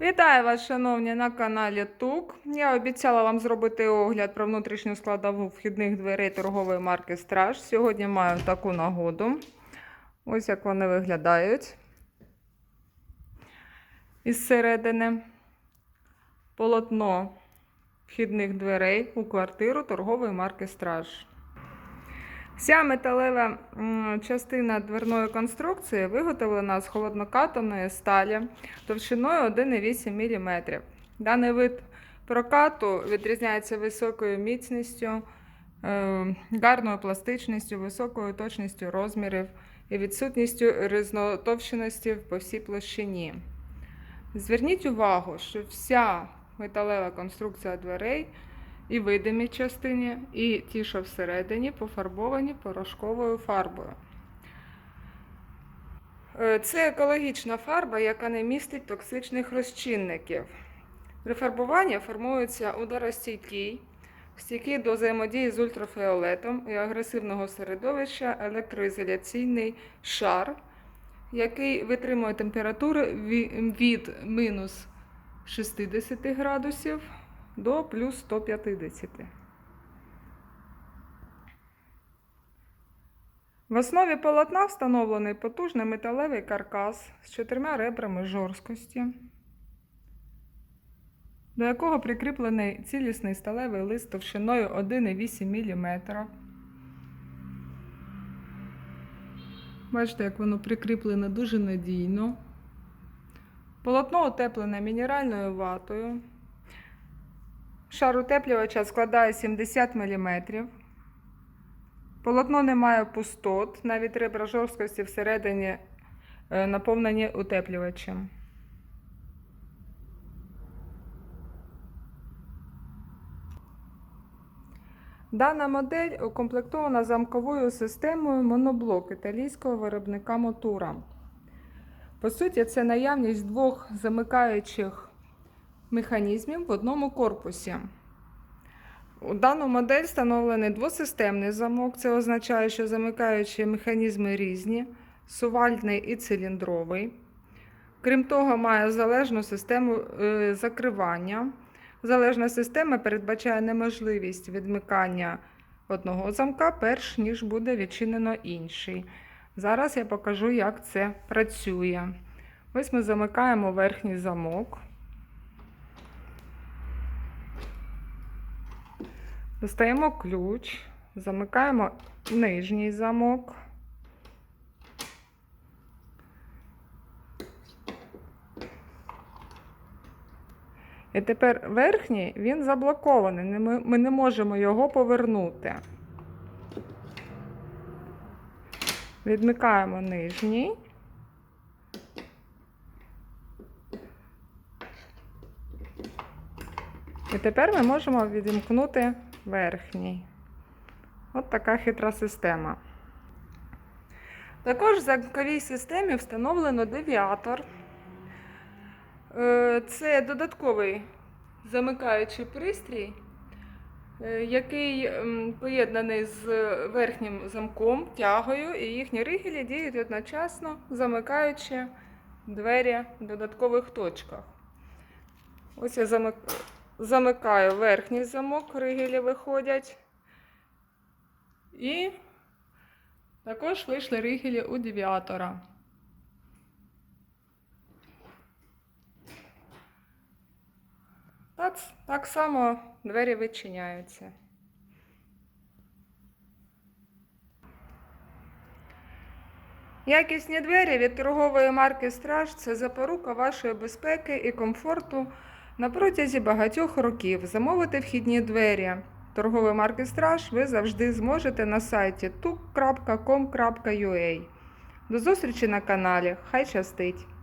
Вітаю вас, шановні, на каналі ТУК. Я обіцяла вам зробити огляд про внутрішню складову вхідних дверей торгової марки Страж. Сьогодні маю таку нагоду. Ось як вони виглядають. Із середини полотно вхідних дверей у квартиру торгової марки Страж. Вся металева частина дверної конструкції виготовлена з холоднокатаної сталі товщиною 1,8 мм. Даний вид прокату відрізняється високою міцністю, е, гарною пластичністю, високою точністю розмірів і відсутністю різнотовщеності по всій площині. Зверніть увагу, що вся металева конструкція дверей і видимі частині, і ті, що всередині, пофарбовані порошковою фарбою. Е, Це екологічна фарба, яка не містить токсичних розчинників. При фарбуванні формується ударостійкий, стійкий до взаємодії з ультрафіолетом і агресивного середовища електроізоляційний шар, який витримує температури від мінус 60 градусів до плюс 150. В основі полотна встановлений потужний металевий каркас з чотирма ребрами жорсткості, до якого прикріплений цілісний сталевий лист товщиною 1,8 мм. Бачите, як воно прикріплене дуже надійно. Полотно утеплене мінеральною ватою. Шар утеплювача складає 70 мм. Полотно не має пустот, навіть ребра жорсткості всередині е, наповнені утеплювачем. Дана модель укомплектована замковою системою моноблок італійського виробника Мотура. По суті, це наявність двох замикаючих механізмів в одному корпусі. У дану модель встановлений двосистемний замок. Це означає, що замикаючі механізми різні, сувальний і циліндровий. Крім того, має залежну систему е, закривання. Залежна система передбачає неможливість відмикання одного замка, перш ніж буде відчинено інший. Зараз я покажу, як це працює. Ось ми замикаємо верхній замок. Достаємо ключ, замикаємо нижній замок. І тепер верхній він заблокований. Ми, не можемо його повернути. Відмикаємо нижній. І тепер ми можемо відімкнути верхній. От така хитра система. Також в замковій системі встановлено девіатор. Е, Це додатковий замикаючий пристрій, е, який поєднаний з верхнім замком, тягою, і їхні ригелі діють одночасно, замикаючи двері в додаткових точках. Ось я замик... замикаю верхній замок, ригелі виходять. І також вийшли ригелі у девіатора. Так, так само двері відчиняються. Якісні двері від торгової марки Страж це запорука вашої безпеки і комфорту на протязі багатьох років. Замовити вхідні двері торгової марки Страж ви завжди зможете на сайті tuk.com.ua. До зустрічі на каналі. Хай щастить!